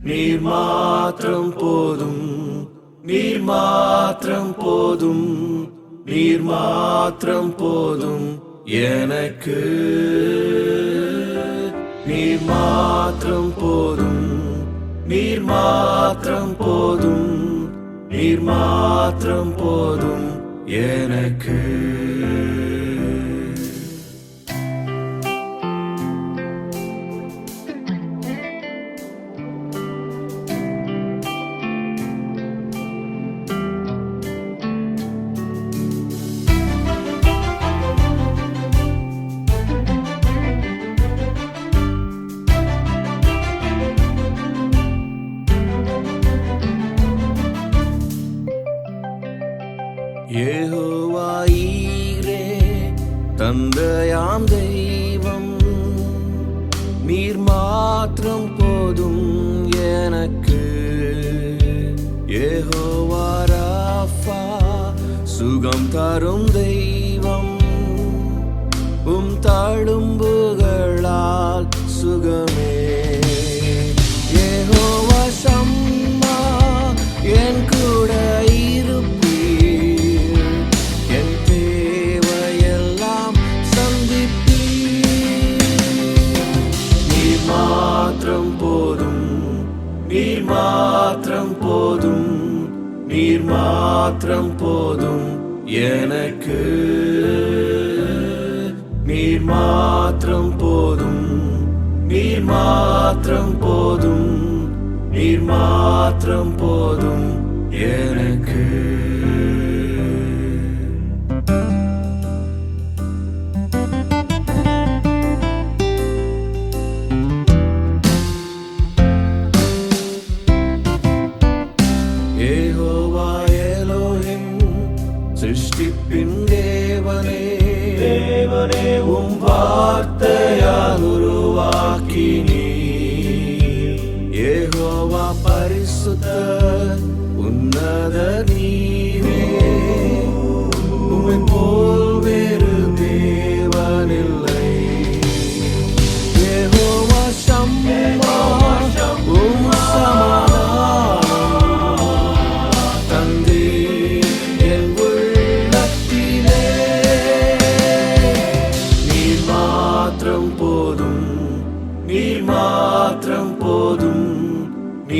நீர் மாத்திரம் போதும் நீர் மாத்திரம் போதும் நீர் மாத்திரம் போதும் எனக்கு. நீர் மாத்திரம் போதும் நீர் மாத்திரம் போதும் நீர் மாத்திரம் போதும் எனக்கு. யெகோவாயீரே தந்தையாம் தெய்வம் நீர் மாத்திரம் போதும் எனக்கு. யெகோவா ராஃபா சுகம் தரும் தெய்வம் உம் தழும்புகளால் நீர் மாத்திரம் போதும் எனக்கு. நீர் மாத்திரம் போதும் நீர் மாத்திரம் போதும் நீர் மாத்திரம் போதும் எனக்கு. வார்த்தையால் உருவாக்கி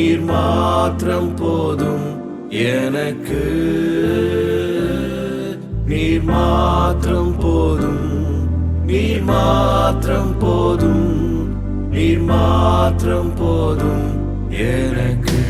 நீர் மாத்திரம் போதும் எனக்கு. நீர் மாத்திரம் போதும் நீர் மாத்திரம் போதும் நீர் மாத்திரம் போதும் எனக்கு.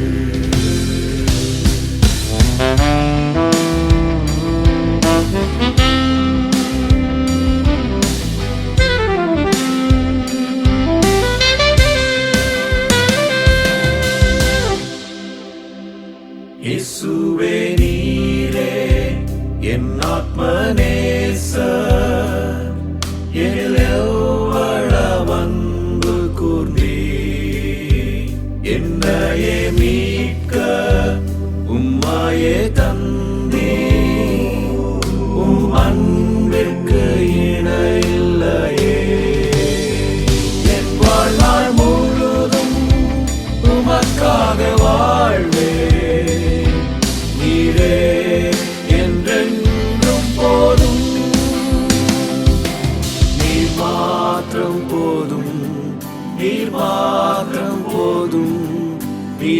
இயேசுவே நீரே என் ஆத்மநேச எனில் அன்பு கூர்ந்தீ என்னையே மீட்க உம்மாயே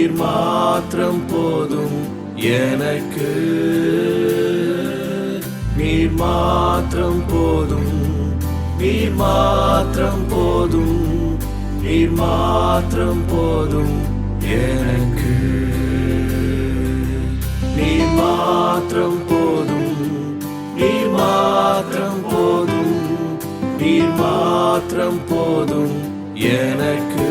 நீர் மாத்திரம் போதும் எனக்கு. நீர் மாத்திரம் போதும் நீர் மாத்திரம் போதும் நீர் மாத்திரம் போதும் எனக்கு. நீர் மாத்திரம் போதும் நீர் மாத்திரம் போதும் நீர் மாத்திரம் போதும் எனக்கு.